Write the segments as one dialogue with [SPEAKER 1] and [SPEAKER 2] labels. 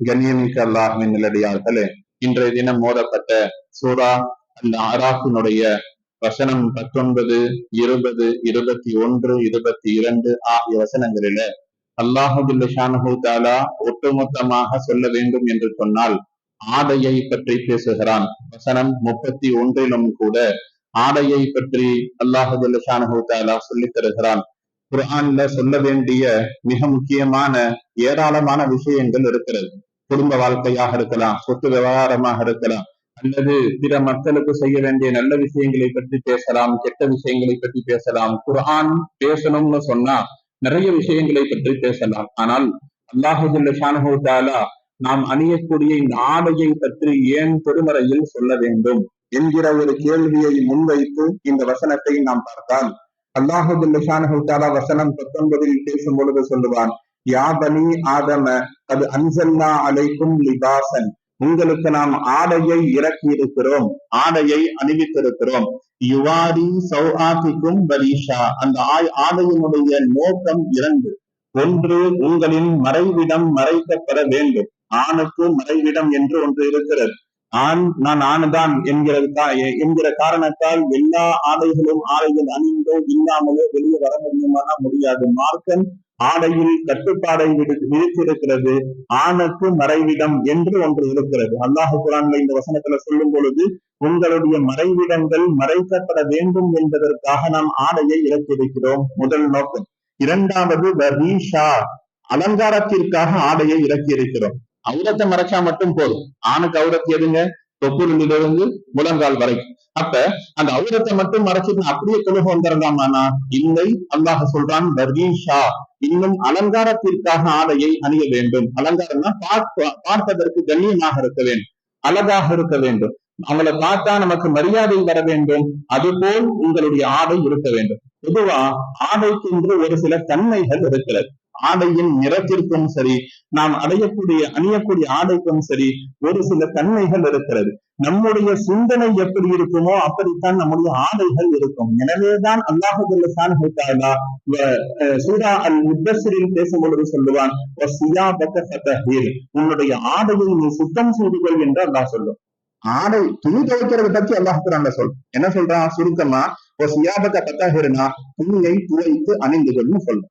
[SPEAKER 1] கண்ணியமிக்க அல்லாஹின் நிலடியார்களே இன்றைய தினம் மோதப்பட்ட சூரா அந்த ஆராஃபினுடைய வசனம் பத்தொன்பது இருபது இருபத்தி ஒன்று இருபத்தி இரண்டு ஆகிய வசனங்களில அல்லாஹுல்லானு தாலா ஒட்டுமொத்தமாக சொல்ல வேண்டும் என்று சொன்னால் ஆடையை பற்றி பேசுகிறான். வசனம் முப்பத்தி ஒன்றிலும் கூட ஆடையை பற்றி அல்லாஹுல்லானு தாலா சொல்லித் தருகிறான். குரான்ல சொல்ல வேண்டிய மிக முக்கியமான ஏராளமான விஷயங்கள் இருக்கிறது. குடும்ப வாழ்க்கையாக இருக்கலாம் சொத்து விவகாரமாக இருக்கலாம் அல்லது பிற மக்களுக்கு செய்ய வேண்டிய நல்ல விஷயங்களை பற்றி பேசலாம் கெட்ட விஷயங்களை பற்றி பேசலாம். குரான் பேசணும்னு சொன்னா நிறைய விஷயங்களை பற்றி பேசலாம். ஆனால் அல்லாஹுல்ல ஷானஹூத்தாலா நாம் அணியக்கூடிய நாடையை பற்றி ஏன் பெருமறையில் சொல்ல வேண்டும் என்கிற ஒரு கேள்வியை முன்வைத்து இந்த வசனத்தை நாம் பார்த்தால் அல்லாஹுல்லா வசனம் பத்தொன்பதில் பேசும் பொழுது சொல்லுவான் யாபனி ஆதம அது அன்சல்லா அலைக்கும் லிபாசன். உங்களுக்கு நாம் ஆடையை இறக்கி இருக்கிறோம் ஆடையை அணிவித்திருக்கிறோம். யுவாரி சௌஆத்திக்கும் பரீஷா. அந்த ஆடையினுடைய நோக்கம் இரண்டு. ஒன்று உங்களின் மறைவிடம் மறைக்கப்பட வேண்டும். ஆணுக்கு மறைவிடம் என்று ஒன்று இருக்கிறது. ஆண் நான் ஆணுதான் என்கிறதுக்கா என்கிற காரணத்தால் எல்லா ஆடைகளும் ஆடைகள் அணிந்தோ இல்லாமலோ வெளியே வர முடியுமானா முடியாது. மார்க்கன் ஆடையில் கட்டுப்பாடை விதித்திருக்கிறது. ஆணுக்கு மறைவிடம் என்று ஒன்று இருக்கிறது. அல்லாஹு குரான்ல இந்த வசனத்துல சொல்லும் பொழுது உங்களுடைய மறைவிடங்கள் மறைக்கப்பட வேண்டும் என்பதற்காக நாம் ஆடையை இறக்கியிருக்கிறோம். முதல் நோக்கம். இரண்டாவது அலங்காரத்திற்காக ஆடையை இறக்கி இருக்கிறோம் அவுரத்தை மறைச்சா மட்டும் போதும். ஆணுக்கு அவுரத்து எதுங்க? தொப்புளிலிருந்து முழங்கால் வரைக்கும் அப்ப அந்த அவுரத்தை மட்டும் மறைச்சிட்டு அப்படியே தொழுக வந்துடலாமானா இல்லை அல்லாஹ் சொல்றான் பர்கீஷா இன்னும் அலங்காரத்திற்காக ஆடையை அணிய வேண்டும். அலங்காரம்னா பார்ப்பதற்கு கண்ணியமாக இருக்க வேண்டும். அழகாக இருக்க வேண்டும். அவங்களை பார்த்தா நமக்கு மரியாதை வர வேண்டும். அதுபோல் உங்களுடைய ஆடை இருக்க வேண்டும். பொதுவா ஆடைக்கு என்று ஒரு சில தன்மைகள் இருக்கிறது. ஆடையின் நிறத்திற்கும் சரி நாம் அடையக்கூடிய அணியக்கூடிய ஆடைக்கும் சரி ஒரு சில தன்மைகள் இருக்கிறது. நம்முடைய சிந்தனை எப்படி இருக்குமோ அப்படித்தான் நம்முடைய ஆடைகள் இருக்கும். எனவேதான் அல்லாஹுல்லா சூரா அல் முத்தசிரில் பேசும் பொழுது சொல்லுவான் உன்னுடைய ஆடையை நீ சுத்தம் செய்து கொள் என்று அல்லாஹ் சொல்லும். ஆடை துணி துவைக்கிறத பத்தி அல்லாஹ் சொல். என்ன சொல்றான்? சுருக்கமா சியாபத்த பத்தாகிறனா துணியை துவைத்து அணிந்து கொள்னு சொல்லும்.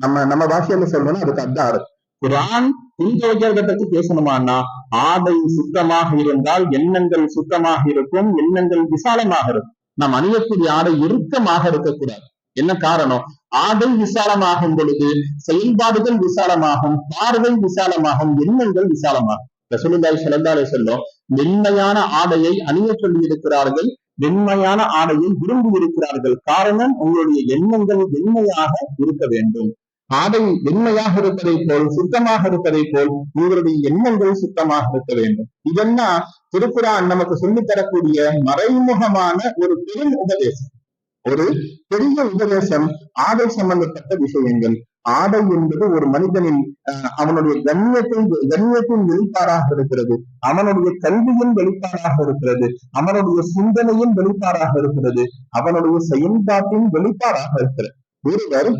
[SPEAKER 1] நம்ம நம்ம பாஷையில சொல்லணும் அதுக்கு அதான் குரான் துணி பத்தி பேசணுமானா ஆடை சுத்தமாக இருந்தால் எண்ணங்கள் சுத்தமாக இருக்கும் எண்ணங்கள் விசாலமாக இருக்கும். நாம் அணியக்கூடிய ஆடை இறுக்கமாக இருக்கக்கூடாது. என்ன காரணம்? ஆடை விசாலமாகும் பொழுது செயல்பாடுகள் விசாலமாகும் பார்வை விசாலமாகும் எண்ணங்கள் விசாலமாகும். ரசூலுல்லாய் சிறந்தாலே சொல்லும் மென்மையான ஆடையை அணிய சொல்லி இருக்கிறார்கள் வெண்மையான ஆடையை விரும்பி இருக்கிறார்கள். காரணம் உங்களுடைய எண்ணங்கள் வெண்மையாக இருக்க வேண்டும். ஆடை வெண்மையாக இருப்பதை போல் சுத்தமாக இருப்பதை போல் உங்களுடைய எண்ணங்கள் சுத்தமாக இருக்க வேண்டும். இதெல்லாம் திருக்குறான் நமக்கு சொல்லித் தரக்கூடிய மறைமுகமான ஒரு பெரும் உபதேசம். ஒரு பெரிய உபதேசம் ஆடை சம்பந்தப்பட்ட விஷயங்கள். ஆடை என்பது ஒரு மனிதனின் அவனுடைய கண்ணியத்தின் கண்ணியத்தின் வெளிப்பாடாக இருக்கிறது. அவனுடைய கல்வியின் வெளிப்பாடாக இருக்கிறது. அவனுடைய சிந்தனையின் வெளிப்பாடாக இருக்கிறது. அவனுடைய செயல்பாட்டின் வெளிப்பாடாக இருக்கிறது. ஒருவர்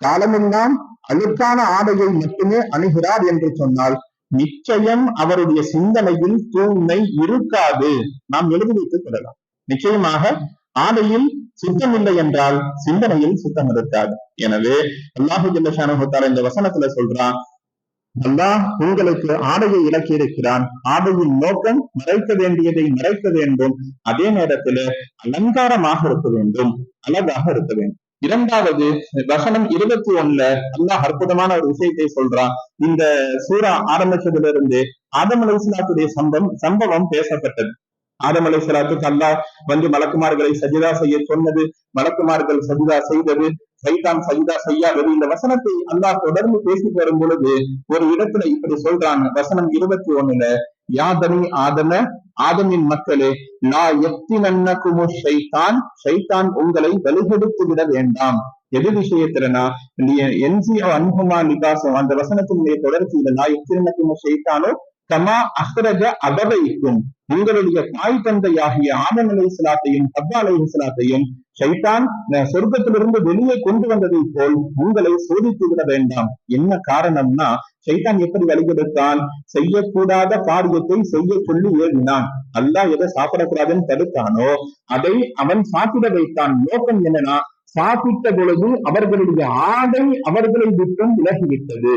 [SPEAKER 1] காலமெல்லாம் அழுக்கான ஆடையை மட்டுமே அணுகிறார் என்று சொன்னால் நிச்சயம் அவருடைய சிந்தனையில் தூய்மை இருக்காது. நாம் எழுதி வைத்துக் கொள்ளலாம். நிச்சயமாக ஆடையில் சுத்தம் இல்லை என்றால் சிந்தனையில் சுத்தம் இருக்காது. எனவே அல்லாஹு ஜல்லஷானுத்தால இந்த வசனத்துல சொல்றான் அல்லாஹ் உங்களுக்கு ஆடையை இலக்கி இருக்கிறான் ஆடையின் நோக்கம் மறைக்க வேண்டியதை மறைக்க வேண்டும். அதே நேரத்துல அலங்காரமாக இருக்க வேண்டும். அழகாக இருக்க வேண்டும். இரண்டாவது வசனம் இருபத்தி ஒண்ணுல அல்லாஹ் அற்புதமான ஒரு விஷயத்தை சொல்றான். இந்த சூரா ஆரம்பிச்சதுல இருந்து ஆதம் அலை சம்பவம் சம்பவம் பேசப்பட்டது. ஆதம் அலை அல்லாஹ் வந்து மலக்குமார்களை சஜிதா செய்ய சொன்னது மலக்குமார்கள் சஜிதா செய்தது சைதான் சைதா சையா வெறும் இந்த வசனத்தை அல்லாஹ் தொடர்ந்து பேசி வரும் பொழுது ஒரு இடத்துல இப்படி சொல்றாங்க. வசனம் இருபத்தி ஒண்ணுல யாதனி ஆதம ஆதமின் மக்களே நான் எத்தினன்னகுமு ஷைதான் ஷைதான் உங்களை வலுகெடுத்து விட வேண்டாம். எது விஷயத்துலனா என்ஜிஓ அன்புமா நிகாசம். அந்த வசனத்தினுடைய தொடர்ச்சியில நான் எத்தினக்குமு ஷைத்தானோ கமா அஹ்ரஜ அபவைக்கும் உங்களுடைய தாய் தந்தையாகிய ஆதம் அலை சலாத்தையும் ஹப்பா அலை சலாத்தையும் சைத்தான் சொர்க்கத்திலிருந்து வெளியே கொண்டு வந்ததை போல் உங்களை சோதித்து விட வேண்டாம். என்ன காரணம்னா சைத்தான் எப்படி வழிகெடுத்தான்? செய்யக்கூடாத காரியத்தை செய்ய சொல்லி ஏறினான். அல்லாஹ் எதை சாப்பிடக்கூடாதுன்னு தடுத்தானோ அதை அவன் சாப்பிட வைத்தான். நோக்கம் என்னன்னா சாப்பிட்ட பொழுது அவர்களுடைய ஆடை அவர்களை விட்டும் விலகிவிட்டது.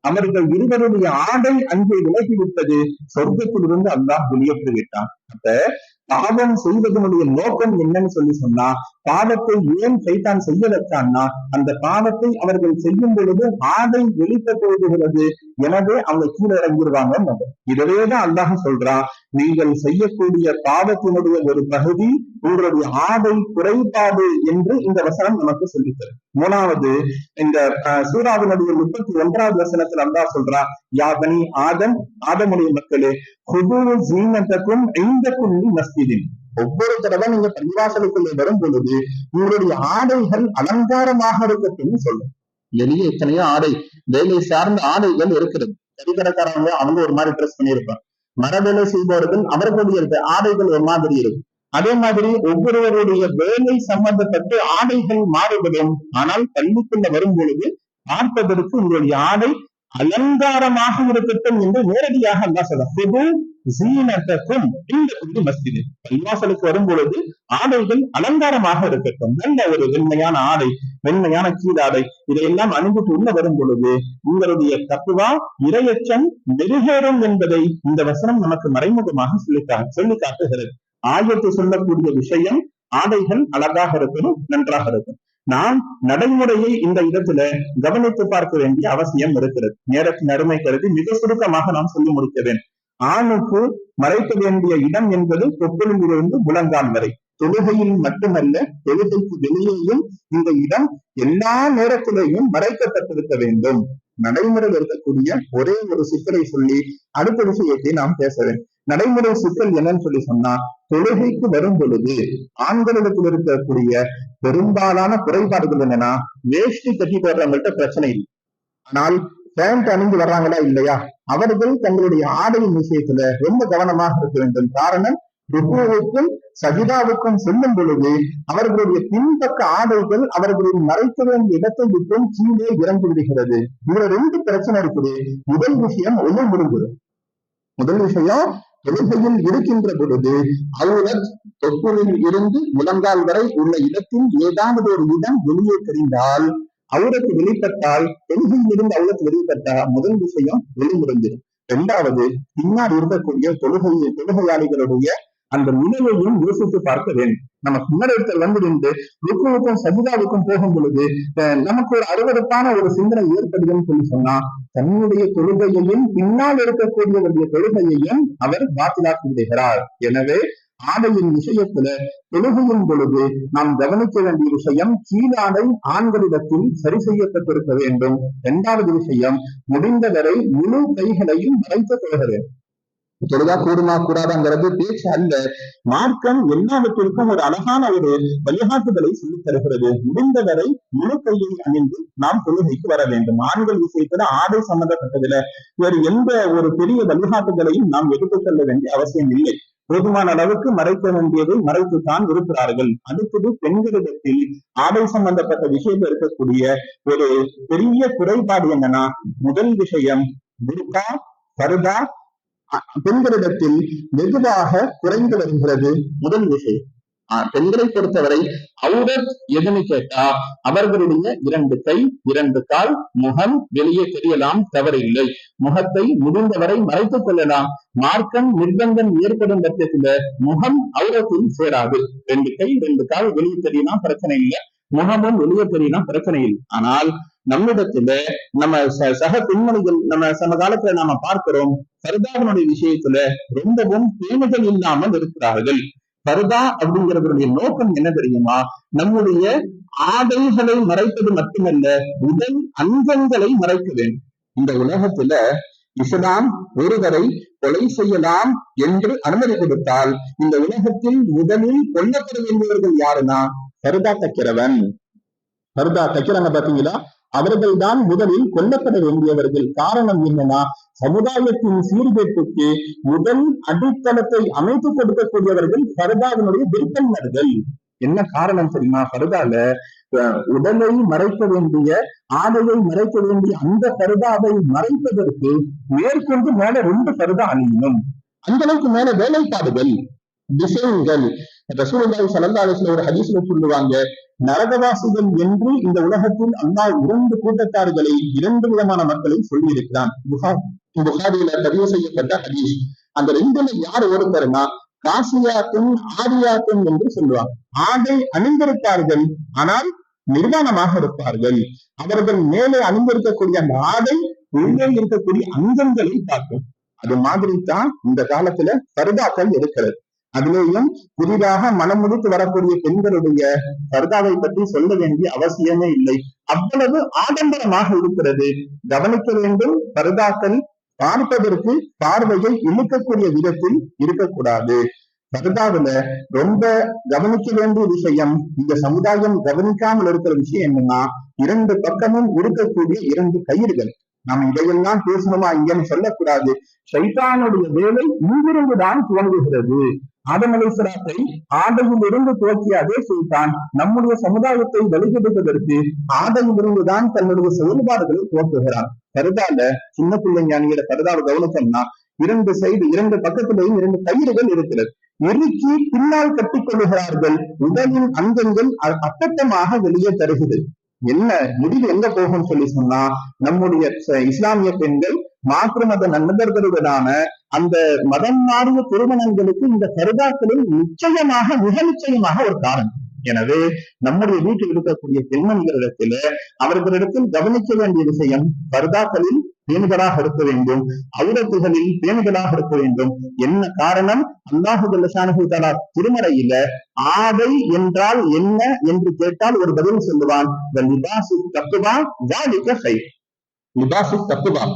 [SPEAKER 1] அவர்கள் இருவருடைய ஆடை அங்கே விலகிவிட்டது. சொர்க்கத்திலிருந்து அல்லாஹ் வெளியேற்றி விட்டான் அப்ப பாவம் செய்வதனுடைய நோக்கம் என்னன்னு சொல்லி சொன்னா பாவத்தை ஏன் சைத்தான் செய்ய வைத்தான்னா அந்த பாவத்தை அவர்கள் செய்யும் பொழுது ஆடை வெளிப்ப போடுகிறது எனவே அவங்க கீழே இறங்கிடுவாங்க இதவேதான் அல்லாஹ் சொல்றா நீங்கள் செய்யக்கூடிய பாவத்தினுடைய ஒரு பகுதி உங்களுடைய ஆடை குறைபாடு என்று இந்த வசனம் நமக்கு சொல்லித்தரும். மூணாவது இந்த சூறாவினுடைய முப்பத்தி ஒன்றாவது வசனத்தில் அல்லாஹ் சொல்றா யாதனி ஆதம் ஆதமுடைய மக்களே ஜீனத்துக்கும் ஐந்தக்கும் நஸ்த மஸ்திதின் ஒவ்வொரு தடவை நீங்க பள்ளிவாசலுக்குள்ள வரும் பொழுது உங்களுடைய ஆடைகள் அலங்காரமாக இருக்கட்டும் சொல்லும். வெளியே எத்தனையோ ஆடை வேலை சார்ந்த ஆடைகள் இருக்கிறது. கறிக்கடைக்காரங்க அவங்க ஒரு மாதிரி ட்ரெஸ் பண்ணியிருப்பாங்க. மர வேலை செய்பவர்கள் அவர்களுடைய ஆடைகள் ஒரு மாதிரி இருக்கும். அதே மாதிரி ஒவ்வொருவருடைய வேலை சம்பந்தப்பட்டு ஆடைகள் மாறுபடும். ஆனால் பள்ளிக்குள்ள வரும் பொழுது பார்ப்பதற்கு உங்களுடைய ஆடை அலங்காரமாக இருக்கட்டும் என்று நேரடியாக அல்லா சொல்ல இந்த பள்ளிவாசலுக்கு வரும் பொழுது ஆடைகள் அலங்காரமாக இருக்கட்டும். நல்ல ஒரு வெண்மையான ஆடை வெண்மையான கீழாடை இதையெல்லாம் அணிந்துட்டு உள்ள வரும் பொழுது உங்களுடைய தப்புவா இரையச்சம் மெருகேறும் என்பதை இந்த வசனம் நமக்கு மறைமுகமாக சொல்லி சொல்லி காட்டுகிறது ஆயத்து சொல்லக்கூடிய விஷயம் ஆடைகள் அழகாக இருக்கணும் நன்றாக இருக்கும் நாம் நடைமுறையை இந்த இடத்துல கவனித்து பார்க்க வேண்டிய அவசியம் இருக்கிறது. நேரத்தின் அருமை கருதி மிக சுருக்கமாக நாம் சொல்லி முடிக்கிறேன். ஆணுக்கு மறைக்க வேண்டிய இடம் என்பது தொப்புளிலிருந்து முழங்கால் வரை. தொழுகையில் மட்டுமல்ல தொழுகைக்கு வெளியேயும் இந்த இடம் எல்லா நேரத்திலேயும் மறைக்கப்பட்டிருக்க வேண்டும். நடைமுறையில் இருக்கக்கூடிய ஒரே ஒரு சிக்கலை சொல்லி அடுத்த விஷயத்தை நாம் பேச வேண்டும். நடைமுறை சிக்கல் என்னன்னு சொல்லி சொன்னா தொழுகைக்கு வரும் பொழுது ஆண்களிடத்தில் இருக்கக்கூடிய பெரும்பாலான குறைபாடுகள் என்னன்னா வேஷ்டி கட்டி போடுறவங்கள்ட்ட பிரச்சனை இல்லை. ஆனால் பேண்ட் அணிந்து வர்றாங்களா இல்லையா? அவர்கள் தங்களுடைய ஆடையின் விஷயத்துல ரொம்ப கவனமாக இருக்க வேண்டும். காரணம் ருக்குவுக்கும் சஜிதாவுக்கும் செல்லும் பொழுது அவர்களுடைய பின்பக்க ஆடைகள் அவர்களின் மறைக்க வேண்டிய இடத்தை விட்டும் கீழே இறந்து விடுகிறது. இதுல ரெண்டு பிரச்சனை இருக்குது. முதல் விஷயம் ஒண்ணு முடிஞ்சிடும் முதல் விஷயம் தொழுகையில் இருக்கின்ற பொழுது அவுலத் தொப்புளில் இருந்து முழங்கால் வரை உள்ள இடத்தில் ஏதாவது ஒரு இடம் வெளியே தெரிந்தால் அவுரத்து வெளிப்பட்டால் தொழுகையில் இருந்து அவளுக்கு வெளிப்பட்டா முதல் விஷயம் வெளிமுறைஞ்சிடும் இரண்டாவது பின்னால் இருக்கக்கூடிய தொழுகை தொழுகையாளிகளுடைய அந்த நிலையையும் யோசித்து பார்க்க வேண்டும். நம்ம சுமரத்தில் வந்து ருக்குவுக்கும் சஜிதாவுக்கும் போகும் பொழுது நமக்கு ஒரு அறுவறுப்பான ஒரு சிந்தனை ஏற்படுதுன்னு சொல்லி சொன்னா தன்னுடைய தொழுகையையும் பின்னால் இருக்கக்கூடியவருடைய தொழுகையையும் அவர் பாத்திலாக்கி விடுகிறார் எனவே ஆடையின் விஷயத்துல தொழுகையின் பொழுது நாம் கவனிக்க வேண்டிய விஷயம் கீழாடை ஆண்களிடத்தில் சரி செய்யப்பட்டிருக்க வேண்டும். இரண்டாவது விஷயம் முடிந்தவரை முழு கைகளையும் மறைத்து கொள்கிறேன் தொழுதா கூடுமா கூடாதாங்கிறது பேச்சு அல்ல. மார்க்கம் எல்லாவற்றிற்கும் ஒரு அழகான ஒரு வழிகாட்டுதலை சொல்லித் தருகிறது. முடிந்தவரை முழு கையை அணிந்து நாம் தொழுகைக்கு வர வேண்டும். ஆண்கள் விஷயத்துல ஆடை சம்பந்தப்பட்டதுல வேறு எந்த ஒரு பெரிய வழிகாட்டுதலையும் நாம் எடுத்துக் கொள்ள வேண்டிய அவசியம் இல்லை. போதுமான அளவுக்கு மறைக்க வேண்டியதை மறைத்துத்தான் இருக்கிறார்கள். அடுத்தது பெண்களிடத்தில் ஆடை சம்பந்தப்பட்ட விஷயத்தில் இருக்கக்கூடிய ஒரு பெரிய குறைபாடு என்னன்னா முதல் விஷயம் புர்கா பருதா பெண்களிடத்தில் வெகுவாக குறைந்து வருகிறது. முதல் விஷயம். பெண்களை பொறுத்தவரை அவுரத் எதுன்னு கேட்டா அவர்களுடைய இரண்டு கை இரண்டு கால் முகம் வெளியே தெரியலாம் தவறில்லை. முகத்தை முடிந்தவரை மறைத்துக் கொள்ளலாம். மார்க்கம் நிர்பந்தம் ஏற்படும் பட்சத்துல முகம் அவுரத்தில் சேராது. ரெண்டு கை ரெண்டு கால் வெளியே தெரியலாம் பிரச்சனை இல்லை. முகமும் வெளியே தெரியலாம் பிரச்சனை இல்லை. ஆனால் நம்மிடத்துல நம்ம சக பெண்மணிகள் நம்ம சம காலத்துல நாம பார்க்கிறோம் சர்தாவினுடைய விஷயத்துல ரொம்பவும் பேணுதல் இல்லாமல் இருக்கிறார்கள். பர்தா அப்படிங்கிறவருடைய நோக்கம் என்ன தெரியுமா? நம்முடைய ஆடைகளை மறைப்பது மட்டுமல்ல உடல் அங்கங்களை மறைக்க வேண்டும். இந்த உலகத்துல இஸ்லாம் ஒருவரை கொலை செய்யலாம் என்று அனுமதி கொடுத்தால் இந்த உலகத்தில் முதலில் கொல்லப்பட வேண்டியவர்கள் யாருன்னா பருதா தைக்கிறவன் பருதா தைக்கிறாங்க பாத்தீங்களா அவர்கள்தான் முதலில் கொல்லப்பட வேண்டியவர்கள். காரணம் என்னன்னா சமுதாயத்தின் சீர்கேட்டுக்கு முதல் அடித்தளத்தை அமைத்துக் கொடுக்கக்கூடியவர்கள் பரதாவினுடைய விற்பனர்கள் என்ன காரணம் தெரியுமா? பரதால உடலை மறைக்க வேண்டிய ஆடையை மறைக்க வேண்டிய அந்த பருதாவை மறைப்பதற்கு மேற்கொண்டு மேல ரெண்டு பருதா அணியணும். அந்த அளவுக்கு மேல வேலைப்பாடுகள் டிசைன்கள் ரசூலுல்லாஹி ஸல்லல்லாஹு அலைஹி ஒரு ஹதீஸ்ல சொல்லுவாங்க நரகவாசிகள் என்று இந்த உலகத்தில் அல்லாஹ் இரண்டு கூட்டத்தார்களை இரண்டு விதமான மக்களை சொல்லியிருக்கிறான். புகாரியில பதிவு செய்யப்பட்ட ஹதீஸ். அந்த ரெண்டுல யார் ஒருத்தர்னா காசியாக்கும் ஆதியாக்கும் என்று சொல்லுவாங்க. ஆடை அணிந்திருப்பார்கள் ஆனால் நிர்வாணமாக இருப்பார்கள். அவர்கள் மேலே அணிந்திருக்கக்கூடிய அந்த ஆடை உள்ளே இருக்கக்கூடிய அங்கங்களை பார்க்கும். அது மாதிரி தான் இந்த காலத்துல பருதாக்கள் இருக்கிறது அதுலேயும் புதிதாக மனம் முடித்து வரக்கூடிய பெண்களுடைய பர்தாவை பற்றி சொல்ல வேண்டிய அவசியமே இல்லை. அவ்வளவு ஆடம்பரமாக இருக்கிறது. கவனிக்க வேண்டும். பர்தாக்கள் பார்ப்பதற்கு பார்வையை இழுக்கக்கூடிய விதத்தில் இருக்கக்கூடாது. பர்தாவில ரொம்ப கவனிக்க வேண்டிய விஷயம் இந்த சமுதாயம் கவனிக்காமல் இருக்கிற விஷயம் என்னன்னா இரண்டு பக்கமும் இருக்கக்கூடிய இரண்டு கயிறுகள். நாம் இதையெல்லாம் பேசணுமா இங்கன்னு சொல்லக்கூடாது. சைத்தானுடைய வேலை இங்கிருந்து தான் துவங்குகிறது ஆதமலைசராத்தை ஆடையிலிருந்து துவக்கிய அதே செய்தான் நம்முடைய சமுதாயத்தை வழிகெடுப்பதற்கு ஆடையிலிருந்து தான் தன்னுடைய செயல்பாடுகளை துவக்குகிறான். கருதால சின்ன பிள்ளை ஞானியோட கருதாவை கவனிச்சோம்னா இரண்டு சைடு இரண்டு பக்கத்திலேயும் இரண்டு கயிறுகள் இருக்கிறது. எரிக்கி பின்னால் கட்டிக் கொள்ளுகிறார்கள் உடலின் அங்கங்கள் அப்பட்டமாக வெளியே தருகிறது. என்ன முடிவு எங்க போகும் சொல்லி சொன்னா நம்முடைய இஸ்லாமிய பெண்கள் மாற்று மத நண்பர்களுடனான அந்த மதம் மாறிய திருமணங்களுக்கு இந்த கருதாக்களில் நிச்சயமாக மிக நிச்சயமாக ஒரு காரணம். எனவே நம்முடைய வீட்டில் இருக்கக்கூடிய பெண்மணிகளிடத்துல அவர்களிடத்தில் கவனிக்க வேண்டிய விஷயம் பர்தாக்களில் பேணுதலாக இருக்க வேண்டும். அவுரத்துகளில் பேணுதலாக இருக்க வேண்டும். என்ன காரணம்? அல்லாஹு தலா திருமறையில ஆடை என்றால் என்ன என்று கேட்டால் ஒரு பதில் சொல்லுவான். லிபாசு தப்புவா லிபாசு தப்புவா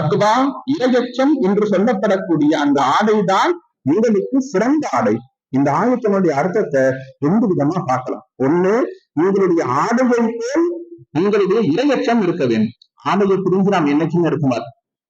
[SPEAKER 1] தக்குவா இரையச்சம் என்று சொல்லப்படக்கூடிய அந்த ஆடைதான் உங்களுக்கு சிறந்த ஆடை. இந்த ஆயத்தினுடைய அர்த்தத்தை ரெண்டு விதமா பார்க்கலாம். ஒண்ணு உங்களுடைய ஆடைகள் போல் உங்களுடைய இரையச்சம் இருக்க வேண்டும். ஆடையை புரிஞ்சு நாம் என்னைக்குமே இருக்குமார்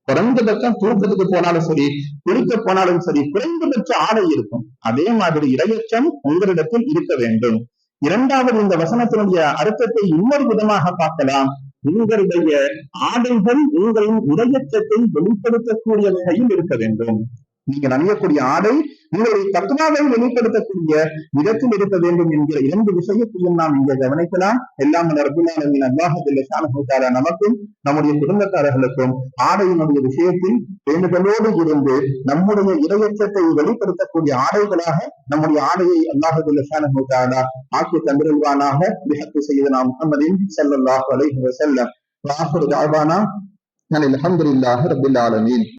[SPEAKER 1] குறைந்தபட்சம் தூக்கத்துக்கு போனாலும் சரி குளிக்க போனாலும் சரி குறைந்தபட்ச ஆடை இருக்கும். அதே மாதிரி இரையச்சம் உங்களிடத்தில் இருக்க வேண்டும். இரண்டாவது இந்த வசனத்தினுடைய அர்த்தத்தை இன்னொரு விதமாக பார்க்கலாம். உங்களுடைய ஆடைகள் உங்களின் உதயச்சத்தை வெளிப்படுத்தக்கூடிய வகையில் இருக்க வேண்டும். நீங்க அணியக்கூடிய ஆடை உங்களுடைய தத்துவாவை வெளிப்படுத்தக்கூடிய விதத்தில் இருக்க வேண்டும் என்கிற இரண்டு விஷயத்தையும் நாம் இங்கே கவனிக்கலாம் எல்லாம் ரபுல்லாலின் அல்லாஹுல்லா நமக்கும் நம்முடைய குடும்பத்தாரர்களுக்கும் ஆடையினுடைய விஷயத்தில் பேணுதலோடு இருந்து நம்முடைய இரையச்சத்தை வெளிப்படுத்தக்கூடிய ஆடைகளாக நம்முடைய ஆடையை அல்லாஹுல்லா ஆக்கி தந்திருவானாக விஹத்து செய்தனா முகமதின் சல்லாஹ் அலைஹி வசல்லம் வாஹுர் தாழ்வானா الحمد لله رب العالمين